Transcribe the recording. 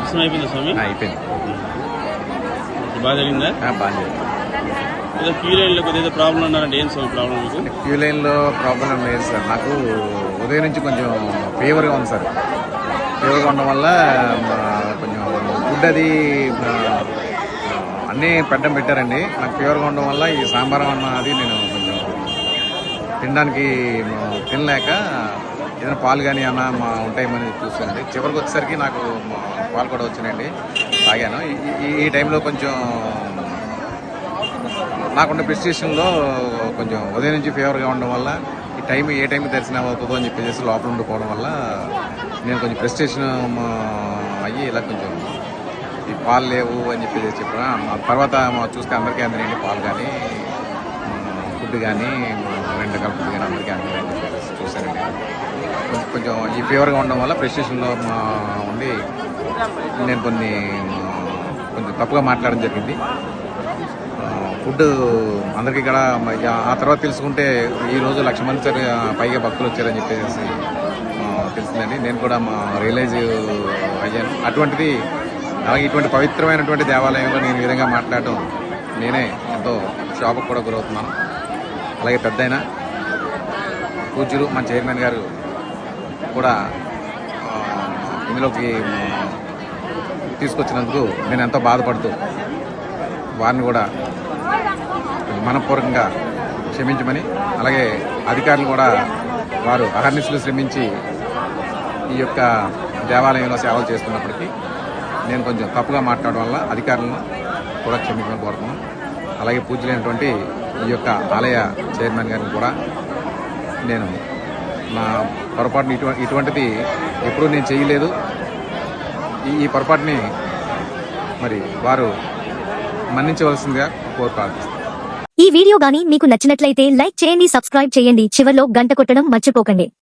దర్శనం అయిపోయిందా స్వామి? అయిపోయింది. బాగా జరిగిందా? బాగా జరిగింది. ఏదో క్యూ లైన్లో కొద్దిగా ప్రాబ్లం ఉన్నారంటే ఏం స్వామి ప్రాబ్లం మీకు? క్యూ లైన్లో ప్రాబ్లం లేదు సార్. నాకు ఉదయం నుంచి కొంచెం ఫీవర్గా ఉంది సార్. ఫీవర్గా ఉండడం వల్ల కొంచెం ఫుడ్ అది అన్నీ పెట్టడం పెట్టారండి. నాకు ఫీవర్గా ఉండడం వల్ల ఈ సాంబార్ అన్న అది నేను కొంచెం తినడానికి తినలేక ఏదైనా పాలు కానీ అన్న మా ఉంటాయమని చూస్తానండి చివరికి వచ్చేసరికి నాకు పాలు కూడా వచ్చినాయండి. తాగాను. ఈ- ఈ- టైంలో కొంచెం నాకున్న ప్రిస్టేషన్లో కొంచెం ఉదయం నుంచి ఫీవర్గా ఉండడం వల్ల ఈ టైం ఏ టైం దర్శనం అవుతుందో అని చెప్పేసి లోపల ఉండిపోవడం వల్ల నేను కొంచెం ప్రిస్టేషన్ అయ్యి ఇలా కొంచెం ఈ పాలు లేవు అని చెప్పేసి చెప్పిన తర్వాత మా చూస్తే అందరికీ అందినండి పాలు కానీ ఫుడ్ కానీ రెండు రకాల ఫుడ్ కానీ అందరికీ అందినండి చెప్పేసి చూశానండి. కొంచెం ఈ ఫీవర్గా ఉండడం వల్ల ప్రెస్టేషన్లో ఉండి నేను కొన్ని కొంచెం తప్పుగా మాట్లాడడం జరిగింది. ఫుడ్ అందరికీ ఇక్కడ ఆ తర్వాత తెలుసుకుంటే ఈరోజు లక్ష మంది పైగా భక్తులు వచ్చారని చెప్పేసి తెలిసిందండి. నేను కూడా మా రియలైజ్ అయ్యాను. అటువంటిది అలాగే ఇటువంటి పవిత్రమైనటువంటి దేవాలయంలో నేను ఈ విధంగా మాట్లాడటం నేనే ఎంతో షాపుకు కూడా గురవుతున్నాను. అలాగే పెద్దయిన పూజ్యులు మా చైర్మన్ గారు కూడా ఇందులోకి తీసుకొచ్చినందుకు నేను ఎంతో బాధపడుతూ వారిని కూడా మనపూర్వకంగా క్షమించమని అలాగే అధికారులు కూడా వారు అహర్నిశలు శ్రమించి ఈ యొక్క దేవాలయంలో సేవలు చేస్తున్నప్పటికీ నేను కొంచెం తప్పుగా మాట్లాడడం వల్ల అధికారులను కూడా క్షమించమని కోరుతున్నాను. అలాగే పూజలైనటువంటి ఈ యొక్క ఆలయ చైర్మన్ గారిని కూడా నేను నా పొరపాటుని ఇటువంటి ఇటువంటిది ఎప్పుడూ నేను చేయలేదు. ఈ ఈ పొరపాటుని మరి వారు మన్నించవలసిందిగా కోరు ఈ వీడియో గాని మీకు నచ్చినట్లయితే లైక్ చేయండి సబ్స్క్రైబ్ చేయండి. చివర్లో గంట కొట్టడం మర్చిపోకండి.